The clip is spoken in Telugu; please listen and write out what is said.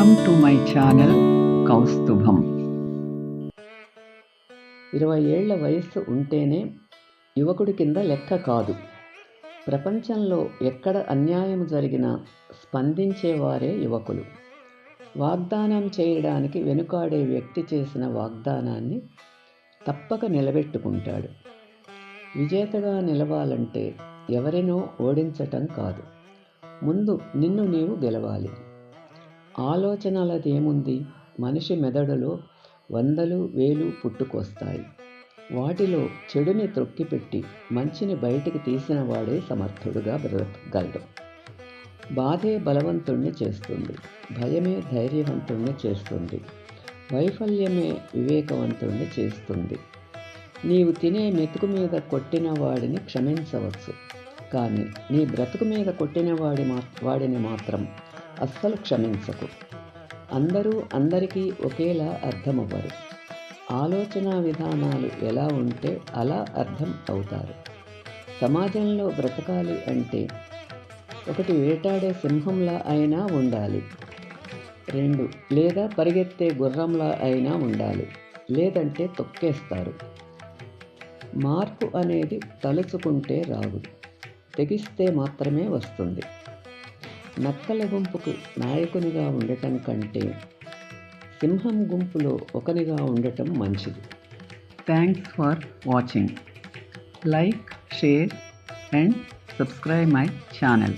Welcome to my channel Kaustubham. ఇరవై ఏళ్ళ వయస్సు ఉంటేనే యువకుడి కింద లెక్క కాదు. ప్రపంచంలో ఎక్కడ అన్యాయం జరిగినా స్పందించేవారే యువకులు. వాగ్దానం చేయడానికి వెనుకాడే వ్యక్తి చేసిన వాగ్దానాన్ని తప్పక నిలబెట్టుకుంటాడు. విజేతగా నిలవాలంటే ఎవరినో ఓడించటం కాదు. ముందు నిన్ను నీవు గెలవాలి. ఆలోచనలదేముంది మనిషి మెదడులో వందలు వేలు పుట్టుకొస్తాయి. వాటిలో చెడుని త్రొక్కిపెట్టి మంచిని బయటికి తీసిన వాడే సమర్థుడుగా బ్రతకగలడు. బాధే బలవంతుణ్ణి చేస్తుంది. భయమే ధైర్యవంతుణ్ణి చేస్తుంది. వైఫల్యమే వివేకవంతుణ్ణి చేస్తుంది. నీవు తినే మెతుకు మీద కొట్టిన వాడిని క్షమించవచ్చు. కానీ నీ బ్రతుకు మీద కొట్టిన వాడి మా వాడిని మాత్రం అస్సలు క్షమించకు. అందరూ అందరికీ ఒకేలా అర్థమవ్వరు. ఆలోచన విధానాలు ఎలా ఉంటే అలా అర్థం అవుతారు. సమాజంలో బ్రతకాలి అంటే ఒకటి వేటాడే సింహంలా అయినా ఉండాలి. రెండు లేదా పరిగెత్తే గుర్రంలా అయినా ఉండాలి. లేదంటే తొక్కేస్తారు. మార్పు అనేది తలుచుకుంటే రాదు. తెగిస్తే మాత్రమే వస్తుంది. నక్కల గుంపుకు నాయకునిగా ఉండటం కంటే సింహం గుంపులో ఒకనిగా ఉండటం మంచిది. Thanks for watching like share and subscribe my channel